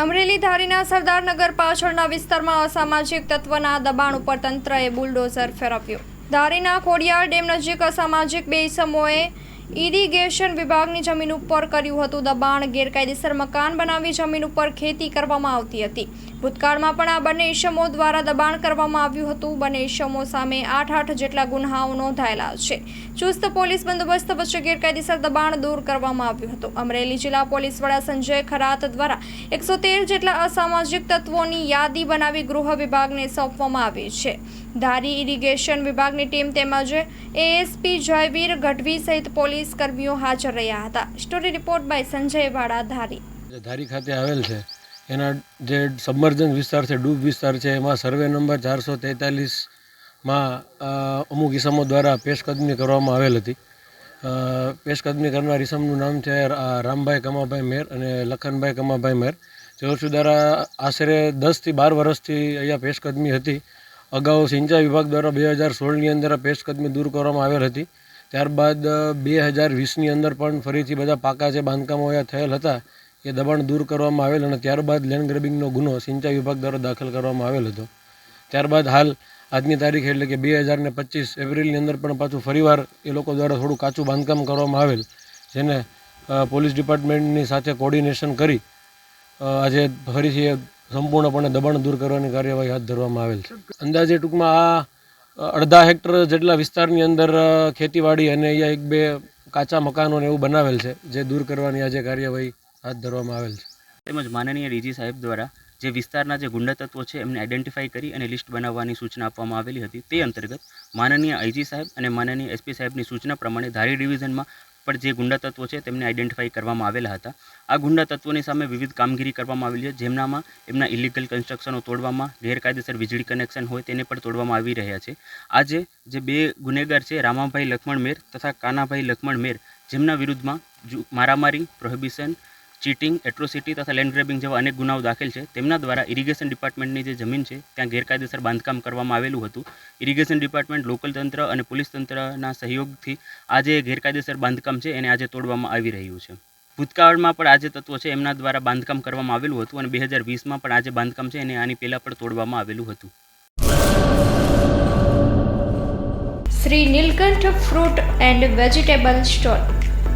અમરેલી ધારીના સરદારનગર પાછળના વિસ્તારમાં અસામાજિક તત્વના દબાણ ઉપર તંત્રએ બુલડોઝર ફેરવ્યું. ધારીના ખોડિયાર ડેમ નજીક અસામાજિક બે ઇસમોએ ઇરિગેશન વિભાગની જમીન ઉપર કર્યું હતું. દબાણ, ગેરકાયદેસર મકાન બનાવી જમીન ઉપર ખેતી કરવામાં આવતી હતી. ભૂતકાળમાં પણ આ બંને ઇસમો દ્વારા દબાણ કરવામાં આવ્યું હતું. બંને ઇસમો સામે આઠ આઠ જેટલા ગુન્હાઓ નોંધાયેલા છે. ચુસ્ત પોલીસ બંદોબસ્ત વચ્ચે ગેરકાયદેસર દબાણ દૂર કરવામાં આવ્યું હતું. અમરેલી જિલ્લા પોલીસ વડા સંજય ખરાત દ્વારા એકસો તેર જેટલા અસામાજિક તત્વોની યાદી બનાવી ગૃહ વિભાગને સોંપવામાં આવી છે. ધારી ઇરિગેશન વિભાગની ટીમ તેમજ એએસપી જયવીર ગઢવી સહિત પોલીસ કર્મીઓ હાજર રહ્યા હતા. સ્ટોરી રિપોર્ટ બાય સંજય વાડા ધારી ધારી ખાતે આવેલ છે. એના જે સબમર્જન વિસ્તાર છે, ડૂબ વિસ્તાર છે, એમાં સર્વે નંબર ચારસો તેતાલીસમાં અમુક ઇસમો દ્વારા પેશકદમી કરવામાં આવેલ હતી. પેશકદમી કરનાર ઇસમનું નામ છે રામભાઈ કમાભાઈ મેર અને લખનભાઈ કમાભાઈ મેર. જેઓ દ્વારા આશરે દસથી બાર વર્ષથી અહીંયા પેશકદમી હતી. અગાઉ સિંચાઈ વિભાગ દ્વારા બે હજાર સોળની અંદર આ પેશકદમી દૂર કરવામાં આવેલ હતી. ત્યારબાદ બે હજાર વીસની અંદર પણ ફરીથી બધા પાકા જે બાંધકામો અહીંયા થયેલ હતા, એ દબાણ દૂર કરવામાં આવેલ અને ત્યારબાદ લેન્ડ ગ્રેબિંગનો ગુનો સિંચાઈ વિભાગ દ્વારા દાખલ કરવામાં આવેલ હતો. ત્યારબાદ હાલ આજની તારીખ એટલે કે બે હજાર ને પચીસ એપ્રિલની અંદર પણ પાછું ફરીવાર એ લોકો દ્વારા થોડું કાચું બાંધકામ કરવામાં આવેલ, જેને પોલીસ ડિપાર્ટમેન્ટની સાથે કોર્ડિનેશન કરી આજે ફરીથી એ સંપૂર્ણપણે દબાણ દૂર કરવાની કાર્યવાહી હાથ ધરવામાં આવેલ છે. અંદાજે ટૂંકમાં આ અડધા હેક્ટર જેટલા વિસ્તારની અંદર ખેતીવાડી અને અહીંયા એક બે કાચા મકાનો ને એવું બનાવેલ છે, જે દૂર કરવાની આજે કાર્યવાહી હાથ ધરવામાં આવેલ છે. તેમજ માનનીય ડીજી સાહેબ દ્વારા જે વિસ્તારના જે ગુંડા તત્વો છે, એમને આઈડેન્ટિફાઈ કરી અને લિસ્ટ બનાવવાની સૂચના આપવામાં આવેલી હતી. તે અંતર્ગત માનનીય આઈજી સાહેબ અને માનનીય એસપી સાહેબની સૂચના પ્રમાણે ધારી ડિવિઝનમાં પણ જે ગુંડા તત્વો છે તેમને આઈડેન્ટિફાઈ કરવામાં આવેલા હતા. આ ગુંડા તત્વોની સામે વિવિધ કામગીરી કરવામાં આવેલી છે, જેમનામાં એમના ઇલીગલ કન્સ્ટ્રક્શનો તોડવામાં, ગેરકાયદેસર વીજળી કનેક્શન હોય તેને પણ તોડવામાં આવી રહ્યા છે. આજે જે બે ગુનેગાર છે, રામાભાઈ લક્ષ્મણ મેર તથા કાનાભાઈ લક્ષ્મણ મેર, જેમના વિરુદ્ધમાં મારામારી પ્રોહિબિશન ચીટિંગ એટ્રોસિટી તથા લેન્ડ ગ્રેબિંગ જેવા અનેક ગુનાઓ દાખલ છે. તેમના દ્વારા ઇરિગેશન ડિપાર્ટમેન્ટની જે જમીન છે, ત્યાં ગેરકાયદેસર બાંધકામ કરવામાં આવેલું હતું. ઇરિગેશન ડિપાર્ટમેન્ટ લોકલ તંત્ર અને પોલીસ તંત્રના સહયોગથી આ જે ગેરકાયદેસર બાંધકામ છે એને આજે તોડવામાં આવી રહ્યું છે. ભૂતકાળમાં પણ આજે તત્વો છે, એમના દ્વારા બાંધકામ કરવામાં આવેલું હતું અને બે હજાર વીસમાં પણ આજે બાંધકામ છે, એને આની પહેલાં પણ તોડવામાં આવેલું હતું. Shri Neelkanth fruit and vegetable store